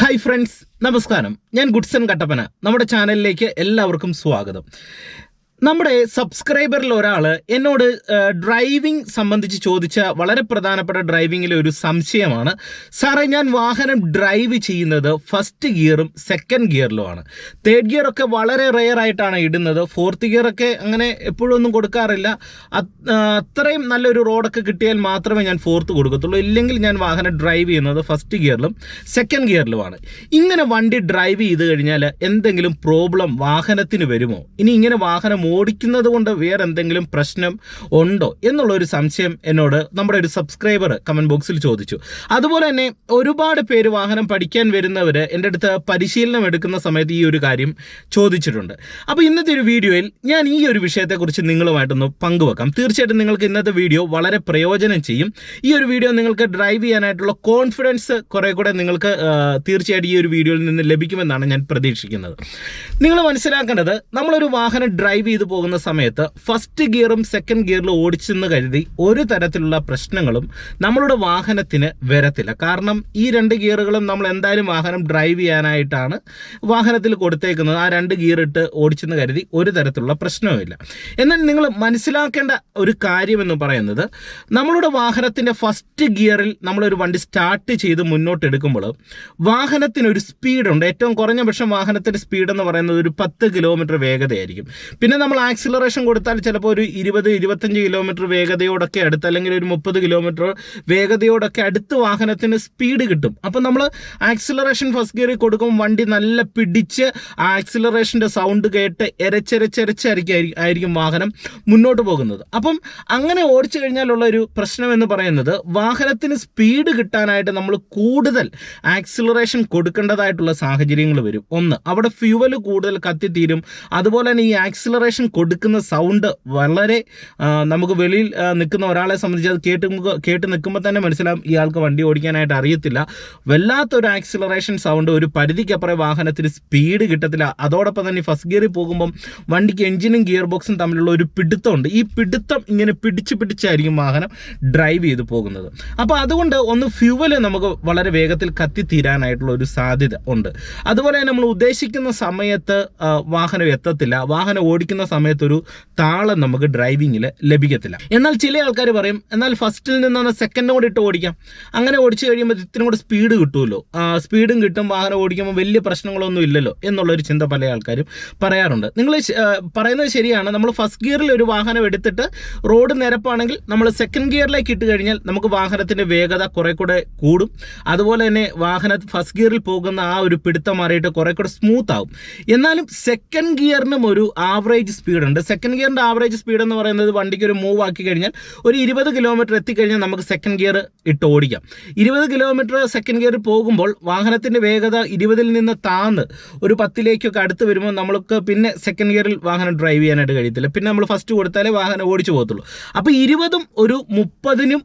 Hi friends നമസ്കാരം. ഞാൻ Goodson Kattappana. നമ്മുടെ ചാനലിലേക്ക് എല്ലാവർക്കും സ്വാഗതം. നമ്മുടെ സബ്സ്ക്രൈബറിൽ ഒരാൾ എന്നോട് ഡ്രൈവിംഗ് സംബന്ധിച്ച് ചോദിച്ച വളരെ പ്രധാനപ്പെട്ട ഡ്രൈവിങ്ങിലെ ഒരു സംശയമാണ്. സാറേ ഞാൻ വാഹനം ഡ്രൈവ് ചെയ്യുന്നത് ഫസ്റ്റ് ഗിയറും സെക്കൻഡ് ഗിയറിലുമാണ് തേർഡ് ഗിയർ ഒക്കെ വളരെ റെയർ ആയിട്ടാണ് ഇടുന്നത്. ഫോർത്ത് ഗിയർ ഒക്കെ അങ്ങനെ എപ്പോഴും ഒന്നും കൊടുക്കാറില്ല. അത്രയും നല്ലൊരു റോഡൊക്കെ കിട്ടിയാൽ മാത്രമേ ഞാൻ ഫോർത്ത് കൊടുക്കത്തുള്ളൂ. ഇല്ലെങ്കിൽ ഞാൻ വാഹനം ഡ്രൈവ് ചെയ്യുന്നത് ഫസ്റ്റ് ഗിയറിലും സെക്കൻഡ് ഗിയറിലുമാണ് ഇങ്ങനെ വണ്ടി ഡ്രൈവ് ചെയ്ത് കഴിഞ്ഞാൽ എന്തെങ്കിലും പ്രോബ്ലം വാഹനത്തിന് വരുമോ? ഇനി ഇങ്ങനെ വാഹനം ഓടിക്കുന്നത് കൊണ്ട് വേറെ എന്തെങ്കിലും പ്രശ്നം ഉണ്ടോ എന്നുള്ളൊരു സംശയം എന്നോട് നമ്മുടെ ഒരു സബ്സ്ക്രൈബർ കമന്റ് ബോക്സിൽ ചോദിച്ചു. അതുപോലെ തന്നെ ഒരുപാട് പേര് വാഹനം പഠിക്കാൻ വരുന്നവർ എന്റെ അടുത്ത് പരിശീലനം എടുക്കുന്ന സമയത്ത് ഈ ഒരു കാര്യം ചോദിച്ചിട്ടുണ്ട്. അപ്പോൾ ഇന്നത്തെ ഒരു വീഡിയോയിൽ ഞാൻ ഈ ഒരു വിഷയത്തെക്കുറിച്ച് നിങ്ങളുമായിട്ടൊന്ന് പങ്കുവെക്കാം. തീർച്ചയായിട്ടും നിങ്ങൾക്ക് ഇന്നത്തെ വീഡിയോ വളരെ പ്രയോജനം ചെയ്യും. ഈ ഒരു വീഡിയോ നിങ്ങൾക്ക് ഡ്രൈവ് ചെയ്യാനായിട്ടുള്ള കോൺഫിഡൻസ് കുറേ കൂടെ നിങ്ങൾക്ക് തീർച്ചയായിട്ടും ഈ ഒരു വീഡിയോയിൽ നിന്ന് ലഭിക്കുമെന്നാണ് ഞാൻ പ്രതീക്ഷിക്കുന്നത്. നിങ്ങൾ മനസ്സിലാക്കേണ്ടത് നമ്മളൊരു വാഹനം ഡ്രൈവ് ചെയ്ത് പോകുന്ന സമയത്ത് ഫസ്റ്റ് ഗിയറും സെക്കൻഡ് ഗിയറിലും ഓടിച്ചെന്ന് കരുതി ഒരു തരത്തിലുള്ള പ്രശ്നങ്ങളും നമ്മളുടെ വാഹനത്തിന് വരത്തില്ല. കാരണം ഈ രണ്ട് ഗിയറുകളും നമ്മൾ എന്തായാലും വാഹനം ഡ്രൈവ് ചെയ്യാനായിട്ടാണ് വാഹനത്തിൽ കൊടുത്തേക്കുന്നത്. ആ രണ്ട് ഗിയർ ഇട്ട് ഓടിച്ചെന്ന് കരുതി ഒരു തരത്തിലുള്ള പ്രശ്നവുമില്ല എന്നാൽ നിങ്ങൾ മനസ്സിലാക്കേണ്ട ഒരു കാര്യമെന്ന് പറയുന്നത് നമ്മളുടെ വാഹനത്തിന്റെ ഫസ്റ്റ് ഗിയറിൽ നമ്മളൊരു വണ്ടി സ്റ്റാർട്ട് ചെയ്ത് മുന്നോട്ട് എടുക്കുമ്പോൾ വാഹനത്തിന് ഒരു സ്പീഡുണ്ട് ഏറ്റവും കുറഞ്ഞ പക്ഷം വാഹനത്തിന്റെ സ്പീഡ് എന്ന് പറയുന്നത് ഒരു പത്ത് കിലോമീറ്റർ വേഗതയായിരിക്കും. പിന്നെ നമ്മൾ ആക്സിലറേഷൻ കൊടുത്താൽ ചിലപ്പോൾ ഒരു ഇരുപത് ഇരുപത്തഞ്ച് കിലോമീറ്റർ വേഗതയോടൊക്കെ അടുത്ത് അല്ലെങ്കിൽ ഒരു മുപ്പത് കിലോമീറ്റർ വേഗതയോടൊക്കെ അടുത്ത് വാഹനത്തിന് സ്പീഡ് കിട്ടും. അപ്പം നമ്മൾ ആക്സിലറേഷൻ ഫസ്റ്റ് ഗിയറിൽ കൊടുക്കുമ്പോൾ വണ്ടി നല്ല പിടിച്ച് ആക്സിലറേഷന്റെ സൗണ്ട് കേട്ട് എരച്ചെരച്ചെരച്ചായിരിക്കും ആയിരിക്കും വാഹനം മുന്നോട്ട് പോകുന്നത്. അപ്പം അങ്ങനെ ഓടിച്ചു കഴിഞ്ഞാലുള്ള ഒരു പ്രശ്നം എന്ന് പറയുന്നത് വാഹനത്തിന് സ്പീഡ് കിട്ടാനായിട്ട് നമ്മൾ കൂടുതൽ ആക്സിലറേഷൻ കൊടുക്കേണ്ടതായിട്ടുള്ള സാഹചര്യങ്ങൾ വരും. ഒന്ന് അവിടെ ഫ്യൂവൽ കൂടുതൽ കത്തിത്തീരും. അതുപോലെ തന്നെ ഈ ആക്സിലറേഷൻ കൊടുക്കുന്ന സൗണ്ട് വളരെ നമുക്ക് വെളിയിൽ നിൽക്കുന്ന ഒരാളെ സംബന്ധിച്ച് അത് കേട്ട് കേട്ട് നിൽക്കുമ്പോൾ തന്നെ മനസ്സിലാവും ഇയാൾക്ക് വണ്ടി ഓടിക്കാനായിട്ട് അറിയത്തില്ല. വല്ലാത്തൊരു ആക്സിലറേഷൻ സൗണ്ട് ഒരു പരിധിക്കപ്പുറം വാഹനത്തിന് സ്പീഡ് കിട്ടത്തില്ല. അതോടൊപ്പം തന്നെ ഫസ്റ്റ് ഗിയറിൽ പോകുമ്പം വണ്ടിക്ക് എഞ്ചിനും ഗിയർ ബോക്സും തമ്മിലുള്ള ഒരു പിടുത്തമുണ്ട്. ഈ പിടുത്തം ഇങ്ങനെ പിടിച്ച് പിടിച്ചായിരിക്കും വാഹനം ഡ്രൈവ് ചെയ്ത് പോകുന്നത്. അപ്പോൾ അതുകൊണ്ട് ഒന്ന് ഫ്യൂവൽ നമുക്ക് വളരെ വേഗത്തിൽ കത്തിത്തീരാനായിട്ടുള്ള ഒരു സാധ്യത ഉണ്ട്. അതുപോലെ തന്നെ നമ്മൾ ഉദ്ദേശിക്കുന്ന സമയത്ത് വാഹനം എത്തത്തില്ല. വാഹനം ഓടിക്കുന്ന സമയത്ത് ഒരു താളം നമുക്ക് ഡ്രൈവിങ്ങിൽ ലഭിക്കത്തില്ല. എന്നാൽ ചില ആൾക്കാർ പറയും എന്നാൽ ഫസ്റ്റിൽ നിന്നാണ് സെക്കൻഡ് കൂടി ഇട്ട് ഓടിക്കാം. അങ്ങനെ ഓടിച്ചു കഴിയുമ്പോൾ ഇത്തിരി കൂടെ സ്പീഡ് കിട്ടുമല്ലോ. സ്പീഡും കിട്ടും വാഹനം ഓടിക്കുമ്പോൾ വലിയ പ്രശ്നങ്ങളൊന്നും ഇല്ലല്ലോ എന്നുള്ളൊരു ചിന്ത പല ആൾക്കാരും പറയാറുണ്ട്. നിങ്ങൾ പറയുന്നത് ശരിയാണ്. നമ്മൾ ഫസ്റ്റ് ഗിയറിൽ ഒരു വാഹനം എടുത്തിട്ട് റോഡ് നിരപ്പാണെങ്കിൽ നമ്മൾ സെക്കൻഡ് ഗിയറിലേക്ക് ഇട്ട് കഴിഞ്ഞാൽ നമുക്ക് വാഹനത്തിന്റെ വേഗത കുറെ കൂടെ കൂടും. അതുപോലെ തന്നെ വാഹന ഫസ്റ്റ് ഗിയറിൽ പോകുന്ന ആ ഒരു പിടുത്തം മാറിയിട്ട് കുറെ കൂടെ സ്മൂത്ത് ആവും. എന്നാലും സെക്കൻഡ് ഗിയറിനും ഒരു ആവറേജ് സ്പീഡ് ഉണ്ട്. സെക്കൻഡ് ഗിയറിന്റെ ആവറേജ് സ്പീഡ് എന്ന് പറയുന്നത് വണ്ടിക്ക് ഒരു മൂവ് ആക്കി കഴിഞ്ഞാൽ ഒരു ഇരുപത് കിലോമീറ്റർ എത്തിക്കഴിഞ്ഞാൽ നമുക്ക് സെക്കൻഡ് ഗിയർ ഇട്ട് ഓടിക്കാം. ഇരുപത് കിലോമീറ്റർ സെക്കൻഡ് ഗിയർ പോകുമ്പോൾ വാഹനത്തിന്റെ വേഗത ഇരുപതിൽ നിന്ന് താന്ന് ഒരു പത്തിലേക്കൊക്കെ അടുത്ത് വരുമ്പോൾ നമ്മൾക്ക് പിന്നെ സെക്കൻഡ് ഗിയറിൽ വാഹനം ഡ്രൈവ് ചെയ്യാനായിട്ട് കഴിയത്തില്ല. പിന്നെ നമ്മൾ ഫസ്റ്റ് കൊടുത്താലേ വാഹനം ഓടിച്ചു പോകത്തുള്ളൂ. അപ്പോൾ ഇരുപതും ഒരു മുപ്പതിനും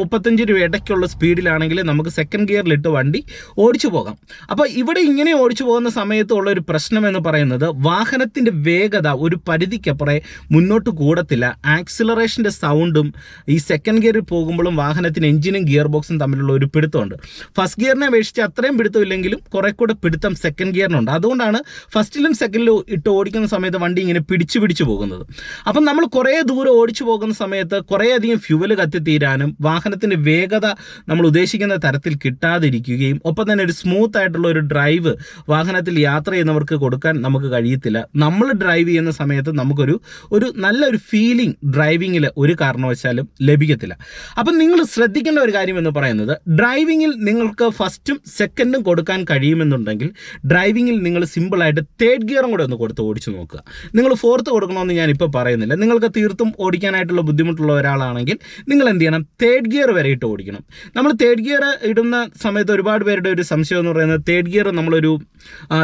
മുപ്പത്തഞ്ച് മുപ്പത്തഞ്ചിനും ഇടയ്ക്കുള്ള സ്പീഡിലാണെങ്കിൽ നമുക്ക് സെക്കൻഡ് ഗിയറിലിട്ട് വണ്ടി ഓടിച്ചു പോകാം. അപ്പോൾ ഇവിടെ ഇങ്ങനെ ഓടിച്ചു പോകുന്ന സമയത്തുള്ള ഒരു പ്രശ്നം എന്ന് പറയുന്നത് വാഹനത്തിന്റെ വേഗത ഒരു പരിധിക്കപ്പുറം മുന്നോട്ട് കൂടത്തില്ല. ആക്സിലറേഷന്റെ സൗണ്ടും ഈ സെക്കൻഡ് ഗിയറിൽ പോകുമ്പോഴും വാഹനത്തിന് എഞ്ചിനും ഗിയർ ബോക്സും തമ്മിലുള്ള ഒരു പിടുത്തമുണ്ട്. ഫസ്റ്റ് ഗിയറിനെ അപേക്ഷിച്ച് അത്രയും പിടുത്തമില്ലെങ്കിലും കുറെ കൂടെ പിടുത്തം സെക്കൻഡ് ഗിയറിനുണ്ട്. അതുകൊണ്ടാണ് ഫസ്റ്റിലും സെക്കൻഡിലും ഇട്ട് ഓടിക്കുന്ന സമയത്ത് വണ്ടി ഇങ്ങനെ പിടിച്ചു പിടിച്ചു പോകുന്നത്. അപ്പം നമ്മൾ കുറേ ദൂരം ഓടിച്ചു പോകുന്ന സമയത്ത് കുറേയധികം ഫ്യൂവൽ കത്തിത്തീരാനും വാഹനത്തിന്റെ വേഗത നമ്മൾ ഉദ്ദേശിക്കുന്ന തരത്തിൽ കിട്ടാതിരിക്കുകയും ഒപ്പം തന്നെ ഒരു സ്മൂത്ത് ആയിട്ടുള്ള ഒരു ഡ്രൈവ് വാഹനത്തിൽ യാത്ര ചെയ്യുന്നവർക്ക് കൊടുക്കാൻ നമുക്ക് കഴിയത്തില്ല. നമ്മൾ ഡ്രൈവ് ചെയ്യുന്ന സമയത്ത് നമുക്കൊരു ഒരു നല്ലൊരു ഫീലിംഗ് ഡ്രൈവിങ്ങിൽ ഒരു കാരണവശാലും ലഭിക്കത്തില്ല. അപ്പം നിങ്ങൾ ശ്രദ്ധിക്കേണ്ട ഒരു കാര്യം എന്ന് പറയുന്നത് ഡ്രൈവിങ്ങിൽ നിങ്ങൾക്ക് ഫസ്റ്റും സെക്കൻഡും കൊടുക്കാൻ കഴിയുമെന്നുണ്ടെങ്കിൽ ഡ്രൈവിങ്ങിൽ നിങ്ങൾ സിമ്പിളായിട്ട് തേർഡ് ഗിയറും കൂടെ ഒന്ന് കൊടുത്ത് ഓടിച്ചു നോക്കുക. നിങ്ങൾ ഫോർത്ത് കൊടുക്കണമെന്ന് ഞാൻ ഇപ്പോൾ പറയുന്നില്ല. നിങ്ങൾക്ക് തീർത്തും ഓടിക്കാനായിട്ടുള്ള ബുദ്ധിമുട്ടുള്ള ഒരാളാണെങ്കിൽ നിങ്ങൾ എന്ത് ചെയ്യണം? തേർഡ് ഗിയർ വരെ ഇട്ട് ഓടിക്കണം. നമ്മൾ തേർഡ് ഗിയർ ഇടുന്ന സമയത്ത് ഒരുപാട് പേരുടെ ഒരു സംശയം എന്ന് പറയുന്നത് തേർഡ് ഗിയർ നമ്മളൊരു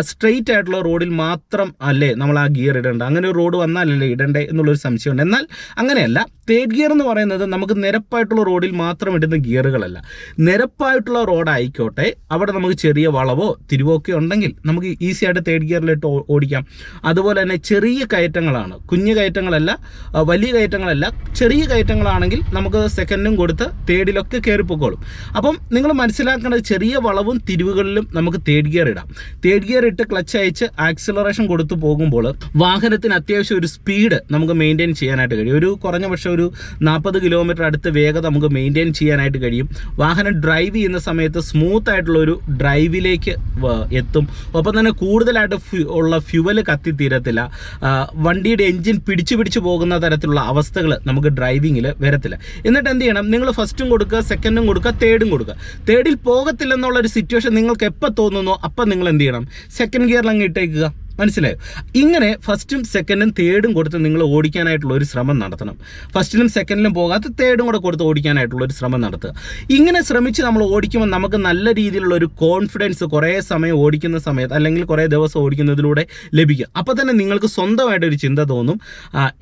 സ്ട്രെയിറ്റ് ആയിട്ടുള്ള റോഡിൽ മാത്രം അല്ലേ നമ്മൾ ആ ഗിയർ ഇടേണ്ട അങ്ങനെ ഒരു റോഡ് വന്നാലല്ലേ ഇടണ്ടേ എന്നുള്ളൊരു സംശയമുണ്ട്. എന്നാൽ അങ്ങനെയല്ല തേർഡ് ഗിയർ എന്ന് പറയുന്നത് നമുക്ക് നിരപ്പായിട്ടുള്ള റോഡിൽ മാത്രം ഇടുന്ന ഗിയറുകളല്ല. നിരപ്പായിട്ടുള്ള റോഡായിക്കോട്ടെ അവിടെ നമുക്ക് ചെറിയ വളവോ തിരിവോ ഒക്കെ ഉണ്ടെങ്കിൽ നമുക്ക് ഈസി ആയിട്ട് തേർഡ് ഗിയറിലിട്ട് ഓടിക്കാം. അതുപോലെ തന്നെ ചെറിയ കയറ്റങ്ങളാണ്. കുഞ്ഞു കയറ്റങ്ങളല്ല വലിയ കയറ്റങ്ങളല്ല ചെറിയ കയറ്റങ്ങളാണെങ്കിൽ നമുക്ക് സെക്കൻഡും കൊടുത്ത് തേർഡിലൊക്കെ കയറിപ്പോക്കോളും പൊക്കോളും. അപ്പം നിങ്ങൾ മനസ്സിലാക്കേണ്ടത് ചെറിയ വളവും തിരിവുകളിലും നമുക്ക് തേർഡ് ഗിയർ ഇടാം. തേർഡ് ഗിയർ ഇട്ട് ക്ലച്ച് അയച്ച് ആക്സിലറേഷൻ കൊടുത്തു പോകുമ്പോൾ വാഹനത്തിന് അത്യാവശ്യം ഒരു സ്പീഡ് നമുക്ക് മെയിന്റെയിൻ ചെയ്യാനായിട്ട് കഴിയും. ഒരു കുറഞ്ഞ പക്ഷേ ഒരു നാൽപ്പത് കിലോമീറ്റർ അടുത്ത് വേഗത നമുക്ക് മെയിന്റെയിൻ ചെയ്യാനായിട്ട് കഴിയും. വാഹനം ഡ്രൈവ് ചെയ്യുന്ന സമയത്ത് സ്മൂത്ത് ആയിട്ടുള്ള ഒരു ഡ്രൈവിലേക്ക് എത്തും. ഒപ്പം തന്നെ കൂടുതലായിട്ട് ഉള്ള ഫ്യുവൽ കത്തിത്തീരത്തില്ല വണ്ടിയുടെ എഞ്ചിൻ പിടിച്ചു പിടിച്ചു പോകുന്ന തരത്തിലുള്ള അവസ്ഥകൾ നമുക്ക് ഡ്രൈവിങ്ങിൽ വരത്തില്ല. എന്നിട്ട് എന്ത് ചെയ്യണം? നിങ്ങൾ ഫസ്റ്റും കൊടുക്കുക സെക്കൻഡും കൊടുക്കുക തേർഡും കൊടുക്കുക. തേർഡിൽ പോകത്തില്ലെന്നുള്ള ഒരു സിറ്റുവേഷൻ നിങ്ങൾക്ക് എപ്പോൾ തോന്നുന്നു? അപ്പം നിങ്ങൾ എന്ത് ചെയ്യണം? സെക്കൻഡ് ഗിയറിൽ അങ്ങ് ഇട്ടേക്കുക. മനസ്സിലായോ? ഇങ്ങനെ ഫസ്റ്റും സെക്കൻഡും തേർഡും കൊടുത്ത് നിങ്ങൾ ഓടിക്കാനായിട്ടുള്ള ഒരു ശ്രമം നടത്തണം. ഫസ്റ്റിലും സെക്കൻഡിലും പോകാത്ത തേർഡും കൂടെ കൊടുത്ത് ഓടിക്കാനായിട്ടുള്ള ഒരു ശ്രമം നടത്തുക. ഇങ്ങനെ ശ്രമിച്ച് നമ്മൾ ഓടിക്കുമ്പോൾ നമുക്ക് നല്ല രീതിയിലുള്ള ഒരു കോൺഫിഡൻസ് കുറേ സമയം ഓടിക്കുന്ന സമയത്ത് അല്ലെങ്കിൽ കുറേ ദിവസം ഓടിക്കുന്നതിലൂടെ ലഭിക്കും അപ്പോൾ തന്നെ നിങ്ങൾക്ക് സ്വന്തമായിട്ട് ഒരു ചിന്ത തോന്നും.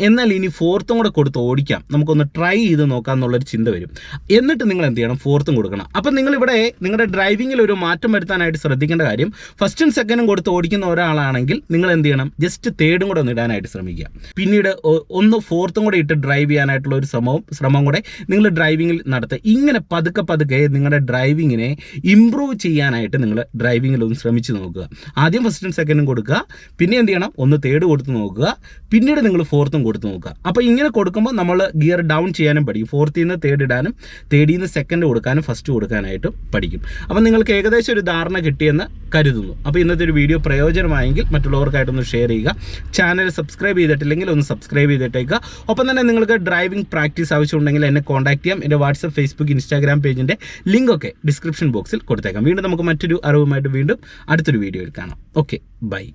എന്നാൽ ഇനി ഫോർത്തും കൂടെ കൊടുത്ത് ഓടിക്കാം. നമുക്കൊന്ന് ട്രൈ ചെയ്ത് നോക്കാം എന്നുള്ളൊരു ചിന്ത വരും. എന്നിട്ട് നിങ്ങൾ എന്ത് ചെയ്യണം? ഫോർത്തും കൊടുക്കണം. അപ്പം നിങ്ങളിവിടെ നിങ്ങളുടെ ഡ്രൈവിങ്ങിൽ ഒരു മാറ്റം വരുത്താനായിട്ട് ശ്രദ്ധിക്കേണ്ട കാര്യം ഫസ്റ്റും സെക്കൻഡും കൊടുത്ത് ഓടിക്കുന്ന ഒരാളാണെങ്കിൽ നിങ്ങൾ എന്ത് ചെയ്യണം ജസ്റ്റ് തേർഡും കൂടെ ഒന്ന് ഇടാനായിട്ട് ശ്രമിക്കുക. പിന്നീട് ഒന്ന് ഫോർത്തും കൂടെ ഇട്ട് ഡ്രൈവ് ചെയ്യാനായിട്ടുള്ള ഒരു ശ്രമവും ശ്രമം കൂടെ നിങ്ങൾ ഡ്രൈവിംഗിൽ നടത്തുക. ഇങ്ങനെ പതുക്കെ പതുക്കെ നിങ്ങളുടെ ഡ്രൈവിങ്ങിനെ ഇമ്പ്രൂവ് ചെയ്യാനായിട്ട് നിങ്ങൾ ഡ്രൈവിങ്ങിൽ ഒന്ന് ശ്രമിച്ചു നോക്കുക. ആദ്യം ഫസ്റ്റും സെക്കൻഡും കൊടുക്കുക. പിന്നെ എന്ത് ചെയ്യണം? ഒന്ന് തേർഡ് കൊടുത്ത് നോക്കുക. പിന്നീട് നിങ്ങൾ ഫോർത്തും കൊടുത്ത് നോക്കുക. അപ്പോൾ ഇങ്ങനെ കൊടുക്കുമ്പോൾ നമ്മൾ ഗിയർ ഡൗൺ ചെയ്യാനും പഠിക്കും. ഫോർത്തിൽ നിന്ന് തേർഡ് ഇടാനും തേർഡിൽ നിന്ന് സെക്കൻഡ് കൊടുക്കാനും ഫസ്റ്റ് കൊടുക്കാനായിട്ടും പഠിക്കും. അപ്പം നിങ്ങൾക്ക് ഏകദേശം ഒരു ധാരണ കിട്ടിയെന്ന് കരുതുന്നു. അപ്പോൾ ഇന്നത്തെ ഒരു വീഡിയോ പ്രയോജനമായെങ്കിൽ മറ്റുള്ളവർക്കായിട്ടൊന്ന് ഷെയർ ചെയ്യുക. ചാനൽ സബ്സ്ക്രൈബ് ചെയ്തിട്ടില്ലെങ്കിൽ ഒന്ന് സബ്സ്ക്രൈബ് ചെയ്തിട്ടേക്കുക ഒപ്പം തന്നെ നിങ്ങൾക്ക് ഡ്രൈവിംഗ് പ്രാക്ടീസ് ആവശ്യമുണ്ടെങ്കിൽ എന്നെ കോൺടാക്ട് ചെയ്യാം. എന്റെ വാട്സപ്പ് ഫേസ്ബുക്ക് ഇൻസ്റ്റാഗ്രാം പേജിന്റെ ലിങ്കൊക്കെ ഡിസ്ക്രിപ്ഷൻ ബോക്സിൽ കൊടുത്തേക്കാം. വീണ്ടും നമുക്ക് മറ്റൊരു അറിവുമായിട്ട് വീണ്ടും അടുത്തൊരു വീഡിയോയിൽ കാണാം. Okay bye